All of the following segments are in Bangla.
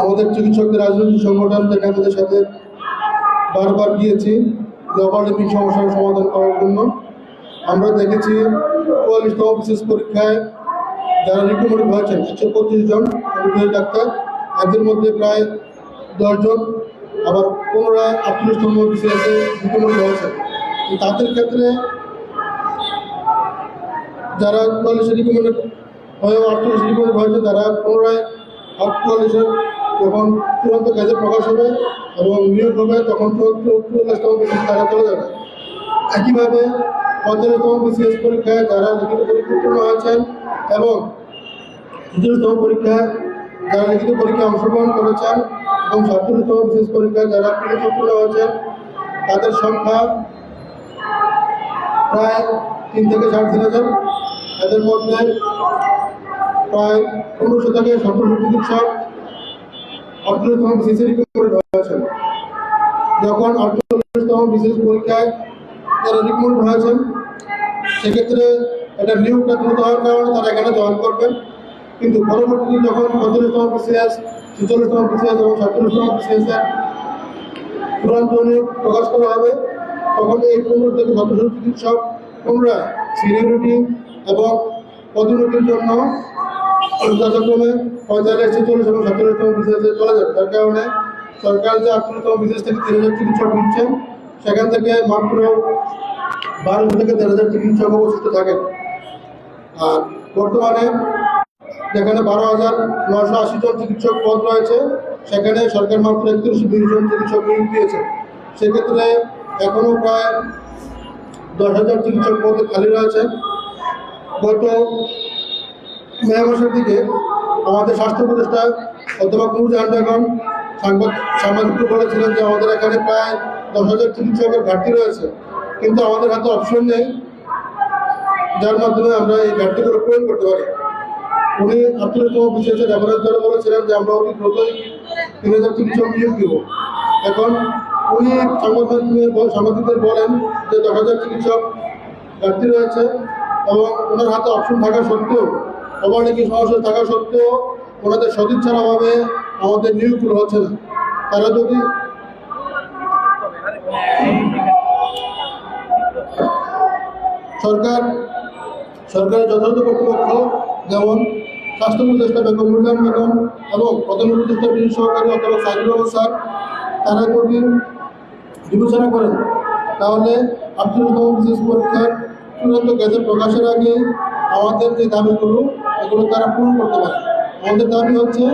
আমাদের চিকিৎসকদের রাজনৈতিক সংগঠন নেতাদের সাথে বারবার গিয়েছি ওভারলেপিং সমস্যার সমাধান করার জন্য। আমরা দেখেছি চুয়াল্লিশতম বিশেষ পরীক্ষায় যারা রিকমেন্ড হয়েছেন, একশো পঁচিশ জন ডাক্তার, এদের মধ্যে প্রায় দশজন আবার পুনরায় আটচল্লিশতম বিসিএসে রিকমেন্ড হয়েছে তাদের ক্ষেত্রে যারা চুয়াল্লিশে রিকমেন্ড হয়ে আটচল্লিশ রিকমেন্ড হয়েছে, তারা পুনরায় আটচল্লিশের যখন চূড়ান্ত গ্যাজেট প্রকাশ হবে এবং নিয়োগ হবে তখন চুয়াল্লিশতম তারা চলে যাবে। একইভাবে পঞ্চাশতম বিসিএস পরীক্ষায় যারা লিখিত পরীক্ষা উত্তীর্ণ হয়েছেন এবং তৃতীয়তম পরীক্ষায় যারা লিখিত পরীক্ষায় অংশগ্রহণ করেছেন এবং সাতচল্লিশতম বিশেষ পরীক্ষায় যারা লিখিত উত্তীর্ণ হয়েছেন, তাদের সংখ্যা প্রায় তিন থেকে সাড়ে তিন হাজার। এদের মধ্যে প্রায় পনেরোশো থেকে সতেরোশো চিকিৎসক অর্থনীতম বিশেষের রিকমেন্ড হয়েছেন যখন আটচল্লিশতম বিশেষ পরীক্ষায় যারা রিকমেন্ড হয়েছেন সেক্ষেত্রে এটা নিয়োগটা দ্রুত হওয়ার কারণে তারা এখানে জয়েন করবেন কিন্তু পরবর্তীতে যখন পঁয়তাল্লিশতম বিসিএস ছেচল্লিশতম বিসিএস এবং সাতচল্লিশতম বিসিএস এর চূড়ান্ত নিয়োগ প্রকাশ করা হবে, তখন এই পনেরো থেকে সতেরোশো চিকিৎসক পুনরায় সিনিয়রিটি এবং পদোন্নতির জন্য যথাক্রমে পঁয়তাল্লিশ ছেচল্লিশ এবং সাতচল্লিশতম বিসিএসে চলে যাবে। যার কারণে সরকার যে আটচল্লিশতম বিসিএস থেকে তিন হাজার চিকিৎসক নিচ্ছেন সেখান থেকে মাত্র বারোশো থেকে দেড় হাজার চিকিৎসক অবশিষ্ট থাকেন আর বর্তমানে যেখানে বারো হাজার নশো আশি জন চিকিৎসক পদ রয়েছে, সেখানে সরকার মাত্র একত্রিশশো বিশ জন চিকিৎসক নিয়োগ দিয়েছে। সেক্ষেত্রে এখনও প্রায় দশ হাজার চিকিৎসক পদ খালি রয়েছে। গত মে দিকে আমাদের স্বাস্থ্য উপদেষ্টা অধ্যাপক নুরজাহান বেগম সাংবাদ সাংবাদিককে বলেছিলেন যে আমাদের এখানে প্রায় দশ হাজার চিকিৎসকের ঘাটতি রয়েছে। কিন্তু আমাদের হাতে অপশন নেই, যার মাধ্যমে আমরা এই ঘাটতিগুলো পূরণ করতে পারি। উনি আত্মীয়তম বিশেষের রেফারেন্স ধরে বলেছিলেন যে আমরা অতি দ্রুতই তিন হাজার চিকিৎসক নিয়োগ দিব। এখন উনি বল- সাংবাদিকদের বলেন যে দশ হাজার চিকিৎসক ঘাটতি রয়েছে এবং ওনার হাতে অপশন থাকা সত্ত্বেও অবানিকি সমস্যা থাকা সত্ত্বেও ওনাদের সদিচ্ছার অভাবে আমাদের নিয়োগগুলো হচ্ছে না। তারা যদি সরকার, সরকারের যথাযথ কর্তৃপক্ষ যেমন স্বাস্থ্য উপদেষ্টা বেগম মুরজান বেগম এবং প্রধান উপদেষ্টা বিশেষ সহকারী অথবা সাইদুল আহমদ স্যার, তারা যদি বিবেচনা করেন, তাহলে আটচল্লিশতম বিশেষ পরীক্ষার চূড়ান্ত গেজেট প্রকাশের আগে আমাদের যে দাবিগুলো এগুলো তারা পূরণ করতে পারে। আমাদের দাবি হচ্ছে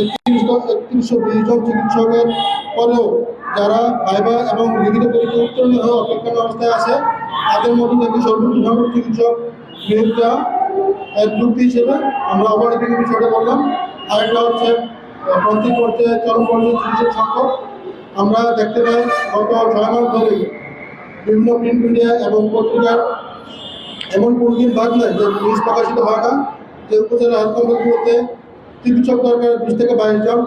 একত্রিশশো বিশ জন চিকিৎসকের পরেও যারা ভাইবা এবং লিখিত পরীক্ষা উত্তীর্ণ হয়ে অপেক্ষার অবস্থায় আছে, তাদের মধ্যে থেকে সর্বোচ্চ সংখ্যক চিকিৎসক নিয়োগ এক যুক্তি হিসেবে আমরা আবার অপারেটিং বিষয়টা বললাম। আরেকটা হচ্ছে প্রতি পর্যায়ে চরম পর্যায়ে চিকিৎসক সংকট। আমরা দেখতে পাই গত ছয় মাস ধরে বিভিন্ন প্রিন্ট মিডিয়া এবং পত্রিকার এমন কোনো দিন বাদ নাই যে নিউজ প্রকাশিত হয় না। যে উপজেলা হাসপাতালগুলোতে চিকিৎসক দরকার বিশ থেকে বাইশ জন।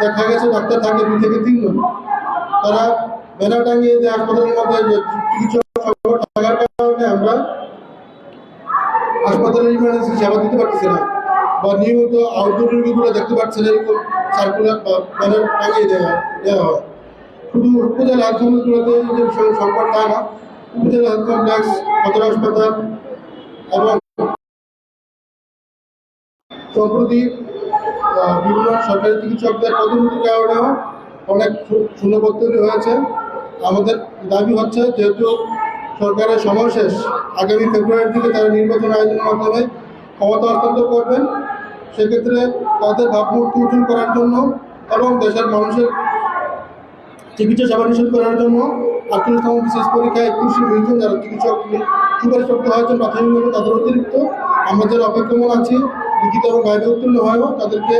দেখা গেছে ডাক্তার থাকে দুই থেকে তিনজন তারা ব্যানার টাঙিয়ে যে হাসপাতালের মধ্যে চিকিৎসক আমরা হাসপাতালের সেবা দিতে পারতেছে না বা নিয়মিত আউটডোর রোগীগুলো দেখতে পাচ্ছে না, এরকম সার্কুলার ব্যানার টাঙিয়ে দেওয়া দেওয়া হয়। শুধু উপজেলা হাসপাতালগুলোতে যে সংকট তা না, উপজেলা হেলথ সদর হাসপাতাল এবং সম্প্রতি বিভিন্ন সরকারি চিকিৎসকদের পদোন্নতির কারণেও অনেক শূ- হয়েছে। আমাদের দাবি হচ্ছে, যেহেতু সরকারের সময় শেষ, আগামী ফেব্রুয়ারির দিকে তারা নির্বাচন আয়োজনের মাধ্যমে ক্ষমতা হস্তান্তর করবেন। সেক্ষেত্রে তাদের ভাবমূর্তি উজ্জ্বল করার জন্য এবং দেশের মানুষের চিকিৎসা সেবা নিশ্চিত করার জন্য আটত্রিশতম বিশেষ পরীক্ষায় একত্রিশে বিশজন যারা চিকিৎসক সুপারিশপ্রাপ্ত হয়েছেন প্রাথমিকভাবে তাদের অতিরিক্ত। আমরা যারা অপেক্ষমান আছি লিখিত এবং বাইরে উত্তীর্ণ হয়েও তাদেরকে